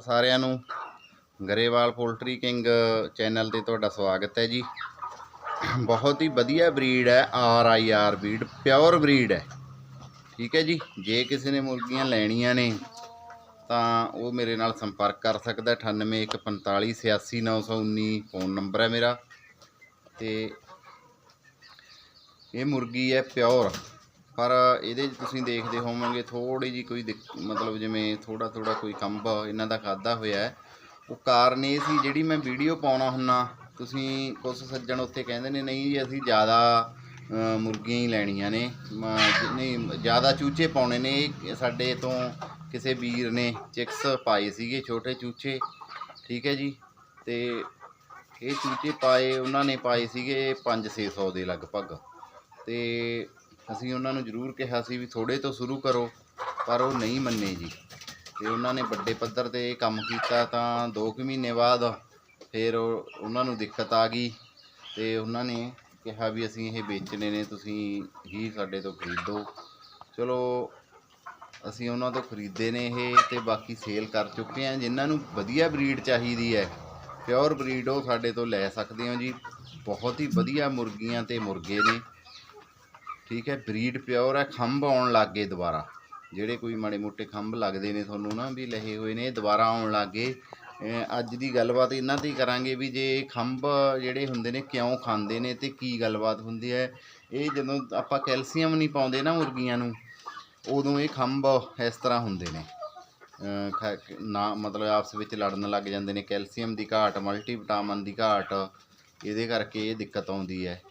ਸਾਰਿਆਂ ਨੂੰ Grewal poultry king channel ਤੇ ਤੁਹਾਡਾ ਸਵਾਗਤ ਹੈ ਜੀ। ਬਹੁਤ ਹੀ ਵਧੀਆ ਬਰੀਡ ਹੈ, R I R breed, pure breed ਹੈ। ਠੀਕ ਹੈ ਜੀ, ਜੇ ਕਿਸੇ ਨੇ ਮੁਰਗੀਆਂ ਲੈਣੀਆਂ ਨੇ, ਤਾਂ ਉਹ ਮੇਰੇ ਨਾਲ ਸੰਪਰਕ ਕਰ ਸਕਦਾ 9815486919 ਫੋਨ ਨੰਬਰ ਹੈ ਮੇਰਾ। ਤੇ ਇਹ ਮੁਰਗੀ ਹੈ ਪਿਓਰ। ਪਰ ਇਹਦੇ 'ਚ ਤੁਸੀਂ ਦੇਖਦੇ ਹੋਵੋਗੇ ਥੋੜੀ ਜੀ ਕੋਈ ਦਿੱਕ- ਮਤਲਬ ਜਿਵੇਂ ਥੋੜਾ ਥੋੜਾ ਕੋਈ ਕੰਬ ਇਹਨਾਂ ਦਾ ਖਾਦਾ ਹੋਇਆ ਹੈ। ਉਹ ਕਾਰਨ ਇਹ ਸੀ ਜਿਹੜੀ ਮੈਂ ਵੀਡੀਓ ਪਾਉਣਾ ਹੁੰਨਾ, ਤੁਸੀਂ ਕੁਝ ਸੱਜਣ ਉੱਥੇ ਕਹਿੰਦੇ ਨੇ, ਨਹੀਂ ਜੀ ਅਸੀਂ ਜ਼ਿਆਦਾ ਮੁਰਗੀਆਂ ਹੀ ਲੈਣੀਆਂ ਨੇ ਨਹੀਂ, ਜ਼ਿਆਦਾ ਚੂਚੇ ਪਾਉਣੇ ਨੇ, ਇਹ ਸਾਡੇ ਤੋਂ ਕਿਸੇ ਵੀਰ ਨੇ ਚਿਕਸ ਪਾਏ ਸੀਗੇ ਛੋਟੇ ਚੂਚੇ, ਠੀਕ ਹੈ ਜੀ? ਤੇ ਇਹ ਚੂਚੇ ਪਾਏ, ਉਹਨਾਂ ਨੇ ਪਾਏ ਸੀਗੇ 5-600 ਦੇ ਲਗਭਗ, ਤੇ ਅਸੀਂ ਉਹਨਾਂ ਨੂੰ ਜ਼ਰੂਰ ਕਿਹਾ ਸੀ ਵੀ ਥੋੜੇ ਤੋਂ ਸ਼ੁਰੂ ਕਰੋ, ਪਰ ਉਹ ਨਹੀਂ ਮੰਨੇ ਜੀ। ਤੇ ਉਹਨਾਂ ਨੇ ਵੱਡੇ ਪੱਧਰ ਤੇ ਇਹ ਕੰਮ ਕੀਤਾ ਤਾਂ 2 ਕੁ ਮਹੀਨੇ ਬਾਅਦ ਫਿਰ ਉਹਨਾਂ ਨੂੰ ਦਿੱਕਤ ਆ ਗਈ ਤੇ ਉਹਨਾਂ ਨੇ ਕਿਹਾ ਵੀ ਅਸੀਂ ਇਹ ਵੇਚਣੇ ਨੇ, ਤੁਸੀਂ ਹੀ ਸਾਡੇ ਤੋਂ ਖਰੀਦੋ। ਚਲੋ, ਅਸੀਂ ਉਹਨਾਂ ਤੋਂ ਖਰੀਦੇ ਨੇ ਇਹ ਤੇ ਬਾਕੀ ਸੇਲ ਕਰ ਚੁੱਕੇ ਹਾਂ। ਜਿਨ੍ਹਾਂ ਨੂੰ ਵਧੀਆ ਬਰੀਡ ਚਾਹੀਦੀ ਹੈ, ਪਿਓਰ ਬਰੀਡ ਉਹ ਸਾਡੇ ਤੋਂ ਲੈ ਸਕਦੇ ਹੋ ਜੀ। ਬਹੁਤ ਹੀ ਵਧੀਆ ਮੁਰਗੀਆਂ ਤੇ ਮੁਰਗੇ ਨੇ। ਠੀਕ ਹੈ, ਬਰੀਡ ਪਿਓਰ ਹੈ, ਖੰਭ ਆਉਣ ਲੱਗ ਗਏ ਦੁਬਾਰਾ। ਜਿਹੜੇ ਕੋਈ ਮਾੜੇ ਮੋਟੇ ਖੰਭ ਲੱਗਦੇ ਨੇ ਤੁਹਾਨੂੰ ਨਾ ਵੀ ਲਹੇ ਹੋਏ ਨੇ ਦੁਬਾਰਾ ਆਉਣ ਲੱਗ ਗਏ। ਅੱਜ ਦੀ ਗੱਲਬਾਤ ਇਹਨਾਂ ਤੇ ਕਰਾਂਗੇ ਵੀ ਜੇ ਖੰਭ ਜਿਹੜੇ ਹੁੰਦੇ ਨੇ ਕਿਉਂ ਖਾਂਦੇ ਨੇ ਤੇ ਕੀ ਗੱਲਬਾਤ ਹੁੰਦੀ ਹੈ। ਇਹ ਜਦੋਂ ਆਪਾਂ ਕੈਲਸ਼ੀਅਮ ਨਹੀਂ ਪਾਉਂਦੇ ਨਾ ਮੁਰਗੀਆਂ ਨੂੰ, ਉਦੋਂ ਇਹ ਖੰਭ ਇਸ ਤਰ੍ਹਾਂ ਹੁੰਦੇ ਨੇ। ਅਹ ਨਾ ਮਤਲਬ ਆਪਸ ਵਿੱਚ ਲੜਨ ਲੱਗ ਜਾਂਦੇ ਨੇ। ਕੈਲਸ਼ੀਅਮ ਦੀ ਘਾਟ, ਮਲਟੀਵਿਟਾਮਿਨ ਦੀ ਘਾਟ, ਇਹਦੇ ਕਰਕੇ ਇਹ ਦਿੱਕਤ ਆਉਂਦੀ ਹੈ।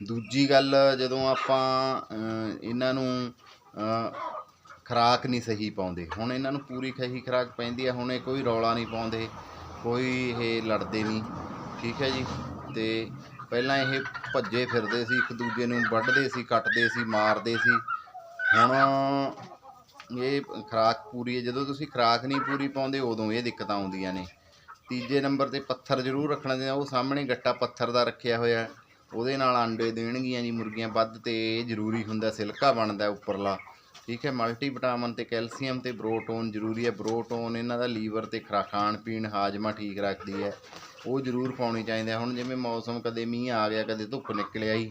ਦੂਜੀ ਗੱਲ, ਜਦੋਂ ਆਪਾਂ ਇਹਨਾਂ ਨੂੰ ਖੁਰਾਕ ਨਹੀਂ ਸਹੀ ਪਾਉਂਦੇ, ਹੁਣ ਇਹਨਾਂ ਨੂੰ ਪੂਰੀ ਸਹੀ ਖੁਰਾਕ ਪੈਂਦੀ ਹੈ, ਹੁਣ ਇਹ ਕੋਈ ਰੌਲਾ ਨਹੀਂ ਪਾਉਂਦੇ, ਕੋਈ ਇਹ ਲੜਦੇ ਨਹੀਂ, ਠੀਕ ਹੈ ਜੀ? ਤੇ ਪਹਿਲਾਂ ਇਹ ਭੱਜੇ ਫਿਰਦੇ ਸੀ, ਇੱਕ ਦੂਜੇ ਨੂੰ ਵੱਢਦੇ ਸੀ, ਕੱਟਦੇ ਸੀ, ਮਾਰਦੇ ਸੀ। ਹੁਣ ਇਹ ਖੁਰਾਕ ਪੂਰੀ ਹੈ, ਜਦੋਂ ਤੁਸੀਂ ਖੁਰਾਕ ਨਹੀਂ ਪੂਰੀ ਪਾਉਂਦੇ, ਉਦੋਂ ਇਹ ਦਿੱਕਤਾਂ ਆਉਂਦੀਆਂ ਨੇ। ਤੀਜੇ ਨੰਬਰ ਤੇ ਪੱਥਰ ਜ਼ਰੂਰ ਰੱਖਣਾ ਚਾਹੀਦਾ, ਉਹ ਸਾਹਮਣੇ ਗੱਟਾ ਪੱਥਰ ਦਾ ਰੱਖਿਆ ਹੋਇਆ ਉਹਦੇ ਨਾਲ ਆਂਡੇ ਦੇਣਗੀਆਂ ਜੀ ਮੁਰਗੀਆਂ, ਵੱਧ ਤੇ ਇਹ ਜ਼ਰੂਰੀ ਹੁੰਦਾ, ਸਿਲਕਾ ਬਣਦਾ ਉੱਪਰਲਾ। ਠੀਕ ਹੈ ਮਲਟੀ ਵਿਟਾਮਿਨ ਤੇ ਕੈਲਸ਼ੀਅਮ ਤੇ ਪ੍ਰੋਟੋਨ ਜ਼ਰੂਰੀ ਹੈ। ਪ੍ਰੋਟੋਨ ਇਹਨਾਂ ਦਾ ਲੀਵਰ ਤੇ ਖਰਾ, ਖਾਣ ਪੀਣ ਹਾਜ਼ਮਾ ਠੀਕ ਰੱਖਦੀ ਹੈ। ਉਹ ਜ਼ਰੂਰ ਪਾਉਣੀ ਚਾਹੀਦੀ ਹੈ। ਹੁਣ ਜਿਵੇਂ ਮੌਸਮ ਕਦੇ ਮੀਂਹ ਆ ਗਿਆ, ਕਦੇ ਧੁੱਪ ਨਿਕਲਿਆ ਆਈ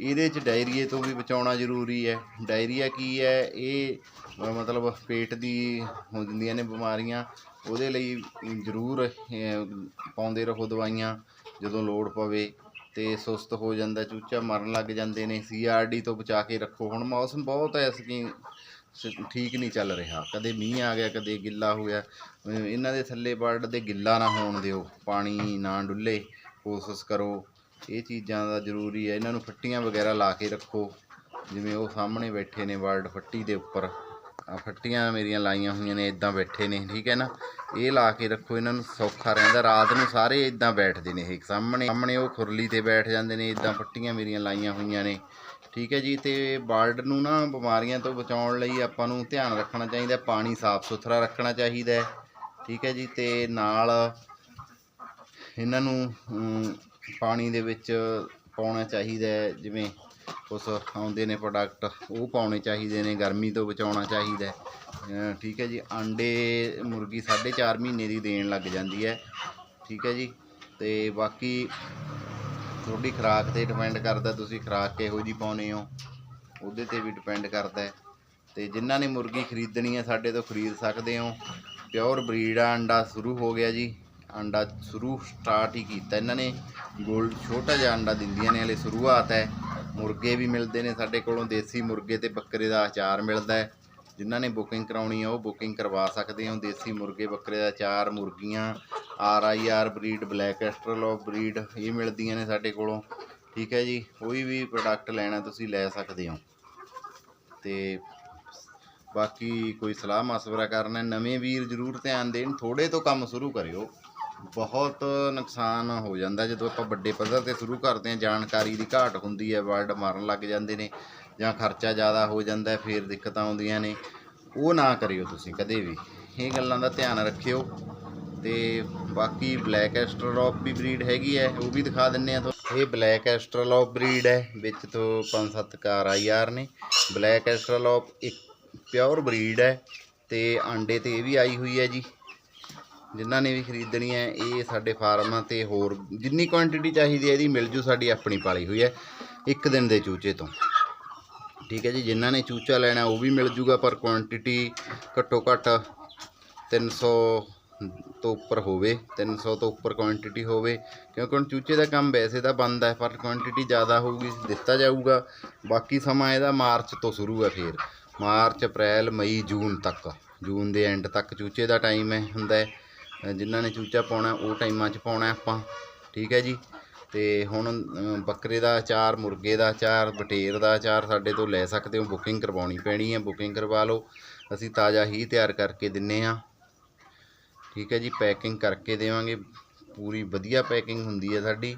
ਇਹਦੇ 'ਚ ਡਾਇਰੀਏ ਤੋਂ ਵੀ ਬਚਾਉਣਾ ਜ਼ਰੂਰੀ ਹੈ। ਡਾਇਰੀਆ ਕੀ ਹੈ? ਇਹ ਮਤਲਬ ਪੇਟ ਦੀ ਹੋ ਜਾਂਦੀਆਂ ਨੇ ਬਿਮਾਰੀਆਂ, ਉਹਦੇ ਲਈ ਜ਼ਰੂਰ ਪਾਉਂਦੇ ਰਹੋ ਦਵਾਈਆਂ ਜਦੋਂ ਲੋੜ ਪਵੇ। ਤੇ ਸੁਸਤ ਹੋ ਜਾਂਦਾ, ਚੂਚਾ ਮਰਨ ਲੱਗ ਜਾਂਦੇ ਨੇ। ਸੀਆਰਡੀ ਤੋਂ ਬਚਾ ਕੇ ਰੱਖੋ। ਹੁਣ ਮੌਸਮ ਬਹੁਤ ਐ ਕਿ ਠੀਕ ਨਹੀਂ ਚੱਲ ਰਿਹਾ। ਕਦੇ ਮੀਂਹ ਆ ਗਿਆ, ਕਦੇ ਗਿੱਲਾ ਹੋ ਗਿਆ ਇਹਨਾਂ ਦੇ ਥੱਲੇ ਬਰਡ ਦੇ ਗਿੱਲਾ ਨਾ ਹੋਣ ਦਿਓ। ਪਾਣੀ ਨਾ ਡੁੱਲੇ, ਕੋਸ਼ਿਸ਼ ਕਰੋ। ਇਹ ਚੀਜ਼ਾਂ ਦਾ ਜ਼ਰੂਰੀ ਹੈ ਇਹਨਾਂ ਨੂੰ ਫੱਟੀਆਂ ਵਗੈਰਾ ਲਾ ਕੇ ਰੱਖੋ। ਜਿਵੇਂ ਉਹ ਸਾਹਮਣੇ ਬੈਠੇ ਨੇ ਵਰਡ ਫੱਟੀ ਦੇ ਉੱਪਰ। ਆ ਫੱਟੀਆਂ ਮੇਰੀਆਂ ਲਾਈਆਂ ਹੋਈਆਂ ਨੇ ਇਦਾਂ ਬੈਠੇ ਨੇ, ਠੀਕ ਹੈ ਨਾ? ਇਹ ਲਾ ਕੇ ਰੱਖੋ, ਇਹਨਾਂ ਨੂੰ ਸੌਖਾ ਰਹਿੰਦਾ, ਰਾਤ ਨੂੰ ਸਾਰੇ ਇਦਾਂ ਬੈਠਦੇ ਨੇ ਇਹ ਸਾਹਮਣੇ ਸਾਹਮਣੇ ਉਹ ਖੁਰਲੀ ਤੇ ਬੈਠ ਜਾਂਦੇ ਨੇ ਇਦਾਂ ਫੱਟੀਆਂ ਮੇਰੀਆਂ ਲਾਈਆਂ ਹੋਈਆਂ ਨੇ, ਠੀਕ ਹੈ ਜੀ? ਤੇ ਬਰਡ ਨੂੰ ਨਾ ਬਿਮਾਰੀਆਂ ਤੋਂ ਬਚਾਉਣ ਲਈ ਆਪਾਂ ਨੂੰ ਧਿਆਨ ਰੱਖਣਾ ਚਾਹੀਦਾ, ਪਾਣੀ ਸਾਫ਼ ਸੁਥਰਾ ਰੱਖਣਾ ਚਾਹੀਦਾ ਠੀਕ ਹੈ ਜੀ? ਤੇ ਨਾਲ ਇਹਨਾਂ ਨੂੰ ਪਾਣੀ ਦੇ ਵਿੱਚ ਪਾਉਣਾ ਚਾਹੀਦਾ ਜਿਵੇਂ ਕੁਛ ਆਉਂਦੇ ਨੇ ਪ੍ਰੋਡਕਟ ਉਹ ਪਾਉਣੇ ਚਾਹੀਦੇ ਨੇ, ਗਰਮੀ ਤੋਂ ਬਚਾਉਣਾ ਚਾਹੀਦਾ ਠੀਕ ਹੈ ਜੀ, ਆਂਡੇ, ਮੁਰਗੀ 4.5 ਮਹੀਨੇ ਦੀ ਦੇਣ ਲੱਗ ਜਾਂਦੀ ਹੈ। ਠੀਕ ਹੈ ਜੀ, ਤੇ ਬਾਕੀ ਤੁਹਾਡੀ ਖੁਰਾਕ ਤੇ ਡਿਪੈਂਡ ਕਰਦਾ, ਤੁਸੀਂ ਖੁਰਾਕ ਕਿਹੋ ਜੀ ਪਾਉਨੇ ਹੋ, ਉਹਦੇ ਤੇ ਵੀ ਡਿਪੈਂਡ ਕਰਦਾ ਹੈ। ਤੇ ਜਿਨ੍ਹਾਂ ਨੇ ਮੁਰਗੀ ਖਰੀਦਣੀ ਹੈ, ਸਾਡੇ ਤੋਂ ਖਰੀਦ ਸਕਦੇ ਹੋ। ਪਿਓਰ ਬਰੀਡ ਆ ਅੰਡਾ ਸ਼ੁਰੂ ਹੋ ਗਿਆ ਜੀ। ਅੰਡਾ ਸ਼ੁਰੂ ਸਟਾਰਟ ਹੀ ਕੀਤਾ ਇਹਨਾਂ ਨੇ। ਗੋਲਡ ਛੋਟਾ ਜਿਹਾ ਅੰਡਾ ਦਿੰਦੀਆਂ ਨੇ, ਹਲੇ ਸ਼ੁਰੂਆਤ ਹੈ। ਮੁਰਗੇ ਵੀ ਮਿਲਦੇ ਨੇ ਸਾਡੇ ਕੋਲੋਂ, ਦੇਸੀ ਮੁਰਗੇ ਤੇ ਬੱਕਰੇ ਦਾ ਅਚਾਰ ਮਿਲਦਾ ਹੈ। ਜਿਨ੍ਹਾਂ ਨੇ ਬੁਕਿੰਗ ਕਰਾਉਣੀ ਹੈ ਉਹ ਬੁਕਿੰਗ ਕਰਵਾ ਸਕਦੇ ਹੋ ਦੇਸੀ ਮੁਰਗੇ ਬੱਕਰੇ ਦਾ ਅਚਾਰ ਮੁਰਗੀਆਂ, R I R breed, black Australorp breed, ਇਹ ਮਿਲਦੀਆਂ ਨੇ ਸਾਡੇ ਕੋਲੋਂ। ਠੀਕ ਹੈ ਜੀ, ਕੋਈ ਵੀ ਪ੍ਰੋਡਕਟ ਲੈਣਾ ਤੁਸੀਂ ਲੈ ਸਕਦੇ ਹੋ। ਤੇ ਬਾਕੀ ਕੋਈ ਸਲਾਹ ਮਸ਼ਵਰਾ ਕਰਨਾ, ਨਵੇਂ ਵੀਰ ਜ਼ਰੂਰ ਧਿਆਨ ਦੇਣ ਥੋੜੇ ਤੋਂ ਕੰਮ ਸ਼ੁਰੂ ਕਰਿਓ। ਬਹੁਤ ਨੁਕਸਾਨ ਹੋ ਜਾਂਦਾ ਜਦੋਂ ਆਪਾਂ ਵੱਡੇ ਪੱਧਰ ਤੇ ਸ਼ੁਰੂ ਕਰਦੇ ਹਾਂ, ਜਾਣਕਾਰੀ ਦੀ ਘਾਟ ਹੁੰਦੀ ਹੈ, ਵਰਡ ਮਾਰਨ ਲੱਗ ਜਾਂਦੇ ਨੇ ਜਾਂ ਖਰਚਾ ਜ਼ਿਆਦਾ ਹੋ ਜਾਂਦਾ ਫਿਰ ਦਿੱਕਤਾਂ ਆਉਂਦੀਆਂ ਨੇ। ਉਹ ਨਾ ਕਰਿਓ ਤੁਸੀਂ ਕਦੇ ਵੀ। ਇਹ ਗੱਲਾਂ ਦਾ ਧਿਆਨ ਰੱਖਿਓ। ਤੇ ਬਾਕੀ ਬਲੈਕ ਐਸਟਰਲੋਪ ਵੀ ਬਰੀਡ ਹੈਗੀ ਹੈ, ਉਹ ਵੀ ਦਿਖਾ ਦਿੰਨੇ ਆ ਤੁਹਾਨੂੰ। ਇਹ ਬਲੈਕ ਐਸਟਰਲੋਪ ਬਰੀਡ ਹੈ, ਵਿੱਚ ਤੋਂ ਪੰਜ ਸੱਤ ਕਾਰ ਆਈ ਆਰ ਨੇ। ਬਲੈਕ ਐਸਟਰਲੋਪ ਇੱਕ ਪਿਓਰ ਬਰੀਡ ਹੈ ਤੇ ਆਂਡੇ ਤੇ ਇਹ ਵੀ ਆਈ ਹੋਈ ਹੈ ਜੀ। ਜਿਨ੍ਹਾਂ ਨੇ ਵੀ ਖਰੀਦਣੀ ਹੈ, ਇਹ ਸਾਡੇ ਫਾਰਮਾਂ ਤੇ ਹੋਰ ਜਿੰਨੀ ਕੁਆਂਟੀਟੀ ਚਾਹੀਦੀ ਹੈ ਇਹਦੀ ਮਿਲ ਜੂ, ਸਾਡੀ ਆਪਣੀ ਪਾਲੀ ਹੋਈ ਹੈ, ਇੱਕ ਦਿਨ ਦੇ ਚੂਚੇ ਤੋਂ। ਠੀਕ ਹੈ ਜੀ, ਜਿਨ੍ਹਾਂ ਨੇ ਚੂਚਾ ਲੈਣਾ, ਉਹ ਵੀ ਮਿਲ ਜੂਗਾ, ਪਰ ਕੁਆਂਟੀਟੀ ਘੱਟੋ ਘੱਟ 300 ਤੋਂ ਉੱਪਰ ਹੋਵੇ 300 ਤੋਂ ਉੱਪਰ ਕੁਆਂਟੀਟੀ ਹੋਵੇ, ਕਿਉਂਕਿ ਹੁਣ ਚੂਚੇ ਦਾ ਕੰਮ ਵੈਸੇ ਤਾਂ ਬੰਦ ਹੈ, ਪਰ ਕੁਆਂਟੀਟੀ ਜ਼ਿਆਦਾ ਹੋਊਗੀ, ਦਿੱਤਾ ਜਾਊਗਾ। ਬਾਕੀ ਸਮਾਂ ਇਹਦਾ ਮਾਰਚ ਤੋਂ ਸ਼ੁਰੂ ਹੈ ਫੇਰ। ਮਾਰਚ, ਅਪ੍ਰੈਲ, ਮਈ, ਜੂਨ ਤੱਕ। ਜੂਨ ਦੇ ਐਂਡ ਤੱਕ ਚੂਚੇ ਦਾ ਟਾਈਮ ਹੈ ਹੁੰਦਾ ਹੈ। ਜਿਨ੍ਹਾਂ ਨੇ ਚੂਚਾ ਪਾਉਣਾ, ਉਹ ਟਾਈਮਾਂ 'ਚ ਪਾਉਣਾ ਆਪਾਂ, ਠੀਕ ਹੈ ਜੀ? ਤੇ ਹੁਣ ਬੱਕਰੇ ਦਾ ਅਚਾਰ, ਮੁਰਗੇ ਦਾ ਅਚਾਰ, ਬਟੇਰ ਦਾ ਅਚਾਰ ਸਾਡੇ ਤੋਂ ਲੈ ਸਕਦੇ ਹੋ, ਬੁਕਿੰਗ ਕਰਵਾਉਣੀ ਪੈਣੀ ਹੈ, ਬੁਕਿੰਗ ਕਰਵਾ ਲਓ। ਅਸੀਂ ਤਾਜ਼ਾ ਹੀ ਤਿਆਰ ਕਰਕੇ ਦਿੰਨੇ ਆ ਠੀਕ ਹੈ ਜੀ, ਪੈਕਿੰਗ ਕਰਕੇ ਦੇਵਾਂਗੇ। ਪੂਰੀ ਵਧੀਆ ਪੈਕਿੰਗ ਹੁੰਦੀ ਹੈ ਸਾਡੀ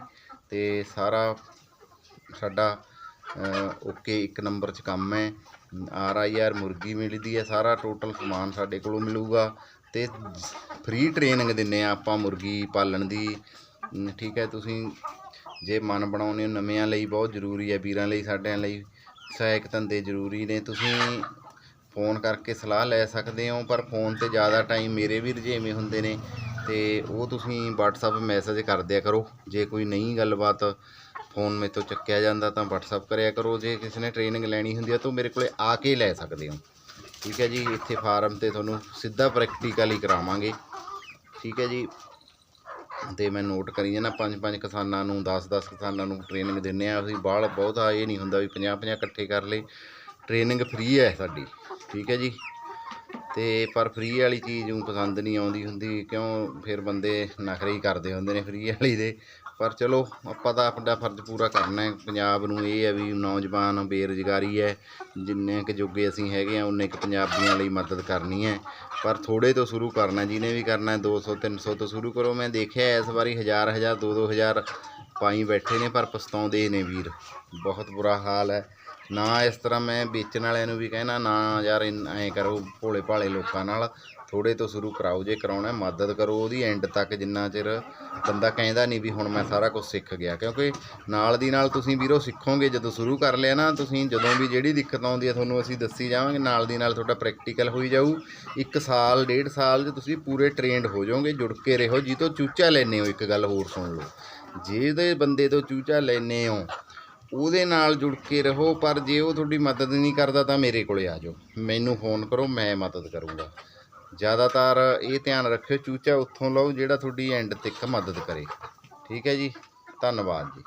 ਤੇ ਸਾਰਾ ਸਾਡਾ ਓਕੇ ਇੱਕ ਨੰਬਰ 'ਚ ਕੰਮ ਹੈ। ਆਰ ਆਈ ਆਰ ਮੁਰਗੀ ਮਿਲਦੀ ਹੈ, ਸਾਰਾ ਟੋਟਲ ਸਮਾਨ ਸਾਡੇ ਕੋਲੋਂ ਮਿਲੂਗਾ। ਤੇ ਫ੍ਰੀ ਟ੍ਰੇਨਿੰਗ ਦਿੰਨੇ ਆ ਆਪਾਂ ਮੁਰਗੀ ਪਾਲਣ ਦੀ। ਠੀਕ ਹੈ, ਤੁਸੀਂ ਜੇ ਮਨ ਬਣਾਉਣੇ ਹੋ ਨਵਿਆਂ ਲਈ ਬਹੁਤ ਜ਼ਰੂਰੀ ਹੈ, ਵੀਰਾਂ ਲਈ, ਸਾਡਿਆਂ ਲਈ ਸਹਾਇਕ ਧੰਦੇ ਜ਼ਰੂਰੀ ਨੇ। ਤੁਸੀਂ ਫੋਨ ਕਰਕੇ ਸਲਾਹ ਲੈ ਸਕਦੇ ਹੋ, ਪਰ ਫੋਨ ਤੇ ਜ਼ਿਆਦਾ ਟਾਈਮ ਮੇਰੇ ਵੀ ਰੁਝੇਵੇਂ ਹੁੰਦੇ ਨੇ ਤੇ ਉਹ ਤੁਸੀਂ WhatsApp ਮੈਸੇਜ ਕਰ ਦਿਆ ਕਰੋ। ਜੇ ਕੋਈ ਨਹੀਂ ਗੱਲਬਾਤ ਫੋਨ ਮੇਰੇ ਤੋਂ ਚੱਕਿਆ ਜਾਂਦਾ ਤਾਂ WhatsApp ਕਰਿਆ ਕਰੋ। ਜੇ ਕਿਸੇ ਨੇ ਟ੍ਰੇਨਿੰਗ ਲੈਣੀ ਹੁੰਦੀ ਹੈ ਤਾਂ ਮੇਰੇ ਕੋਲੇ ਆ ਕੇ ਲੈ ਸਕਦੇ ਹੋ। ਠੀਕ ਹੈ ਜੀ, ਇੱਥੇ ਫਾਰਮ ਤੇ ਤੁਹਾਨੂੰ ਸਿੱਧਾ ਪ੍ਰੈਕਟੀਕਲ ਹੀ ਕਰਾਵਾਂਗੇ। ਠੀਕ ਹੈ ਜੀ, ਤੇ ਮੈਂ ਨੋਟ ਕਰੀ ਜਾਣਾ ਪੰਜ ਪੰਜ ਕਿਸਾਨਾਂ ਨੂੰ 10 10 ਕਿਸਾਨਾਂ ਨੂੰ ਟ੍ਰੇਨਿੰਗ ਦਿੰਨੇ ਆ ਅਸੀਂ। ਬਾਹਲਾ ਬਹੁਤਾ ਇਹ ਨਹੀਂ ਹੁੰਦਾ ਵੀ 50 50 ਇਕੱਠੇ ਕਰ ਲਏ। ਟ੍ਰੇਨਿੰਗ ਫ੍ਰੀ ਹੈ ਸਾਡੀ, ਠੀਕ ਹੈ ਜੀ। ਤੇ ਪਰ ਫ੍ਰੀ ਵਾਲੀ ਚੀਜ਼ ਨੂੰ ਪਸੰਦ ਨਹੀਂ ਆਉਂਦੀ ਹੁੰਦੀ, ਕਿਉਂ? ਫਿਰ ਬੰਦੇ ਨਖਰੇ ਹੀ ਕਰਦੇ ਹੁੰਦੇ ਨੇ ਫ੍ਰੀ ਵਾਲੀ ਦੇ। ਪਰ ਚਲੋ, ਆਪਾਂ ਤਾਂ ਆਪਣਾ ਫਰਜ਼ ਪੂਰਾ ਕਰਨਾ ਹੈ। ਪੰਜਾਬ ਨੂੰ ਇਹ ਹੈ ਵੀ ਨੌਜਵਾਨ ਬੇਰੁਜ਼ਗਾਰੀ ਹੈ। ਜਿੰਨੇ ਕੁ ਜੋਗੇ ਅਸੀਂ ਹੈਗੇ ਆ ਉਨੇ ਕੁ ਪੰਜਾਬੀਆਂ ਲਈ ਮਦਦ ਕਰਨੀ ਹੈ। ਪਰ ਥੋੜੇ ਤੋਂ ਸ਼ੁਰੂ ਕਰਨਾ, ਜਿਹਨੇ ਵੀ ਕਰਨਾ 200 300 ਤੋਂ ਸ਼ੁਰੂ ਕਰੋ। ਮੈਂ ਦੇਖਿਆ ਇਸ ਵਾਰੀ ਹਜ਼ਾਰ ਹਜ਼ਾਰ, ਦੋ ਦੋ ਹਜ਼ਾਰ ਪਾਈ ਬੈਠੇ ਨੇ, ਪਰ ਪਛਤਾਉਂਦੇ ਨੇ ਵੀਰ। ਬਹੁਤ ਬੁਰਾ ਹਾਲ ਹੈ। ਨਾ ਇਸ ਤਰ੍ਹਾਂ ਮੈਂ ਵੇਚਣ ਵਾਲਿਆਂ ਨੂੰ ਵੀ ਕਹਿਣਾ, ਨਾ ਯਾਰ ਐਂ ਕਰੋ ਭੋਲੇ ਭਾਲੇ ਲੋਕਾਂ ਨਾਲ। ਥੋੜੇ ਤੋਂ ਸ਼ੁਰੂ ਕਰਾਓ, ਜੇ ਕਰਾਉਣਾ ਮਦਦ ਕਰੋ, ਉਹਦੀ ਐਂਡ ਤੱਕ ਜਿੰਨਾ ਚਿਰ ਬੰਦਾ ਕਹਿੰਦਾ ਨਹੀਂ ਵੀ ਹੁਣ ਮੈਂ ਸਾਰਾ ਕੁਝ ਸਿੱਖ ਗਿਆ। ਕਿਉਂਕਿ ਨਾਲ ਦੀ ਨਾਲ ਤੁਸੀਂ ਵੀਰੋ ਸਿੱਖੋਗੇ, ਜਦੋਂ ਸ਼ੁਰੂ ਕਰ ਲਿਆ ਨਾ, ਤੁਸੀਂ ਜਦੋਂ ਵੀ ਜਿਹੜੀ ਦਿੱਕਤ ਆਉਂਦੀ ਹੈ ਤੁਹਾਨੂੰ ਅਸੀਂ ਦੱਸੀ ਜਾਵਾਂਗੇ, ਨਾਲ ਦੀ ਨਾਲ ਤੁਹਾਡਾ ਪ੍ਰੈਕਟੀਕਲ ਹੋਈ ਜਾਊ। ਇੱਕ ਸਾਲ, ਡੇਢ ਸਾਲ 'ਚ ਤੁਸੀਂ ਪੂਰੇ ਟ੍ਰੇਨਡ ਹੋ ਜਾਓਗੇ, ਜੁੜ ਕੇ ਰਹੋ, ਜੀ ਤੋਂ ਚੂਚਾ ਲੈਨੇ ਹੋ, ਇੱਕ ਗੱਲ ਹੋਰ ਸੁਣ ਲਓ। ਜਿਹਦੇ ਬੰਦੇ ਤੋਂ ਚੂਚਾ ਲੈਨੇ ਹੋ, ਉਹਦੇ ਨਾਲ ਜੁੜ ਕੇ ਰਹੋ, ਪਰ ਜੇ ਉਹ ਤੁਹਾਡੀ ਮਦਦ ਨਹੀਂ ਕਰਦਾ ਤਾਂ ਮੇਰੇ ਕੋਲੇ ਆ ਜਾਓ। ਮੈਨੂੰ ਫੋਨ ਕਰੋ, ਮੈਂ ਮਦਦ ਕਰੂੰਗਾ। ਜ਼ਿਆਦਾਤਰ ਇਹ ਧਿਆਨ ਰੱਖਿਓ, ਚੂਚਾ ਉੱਥੋਂ ਲਓ ਜਿਹੜਾ ਤੁਹਾਡੀ ਐਂਡ ਤੱਕ ਮਦਦ ਕਰੇ। ਠੀਕ ਹੈ ਜੀ? ਧੰਨਵਾਦ ਜੀ।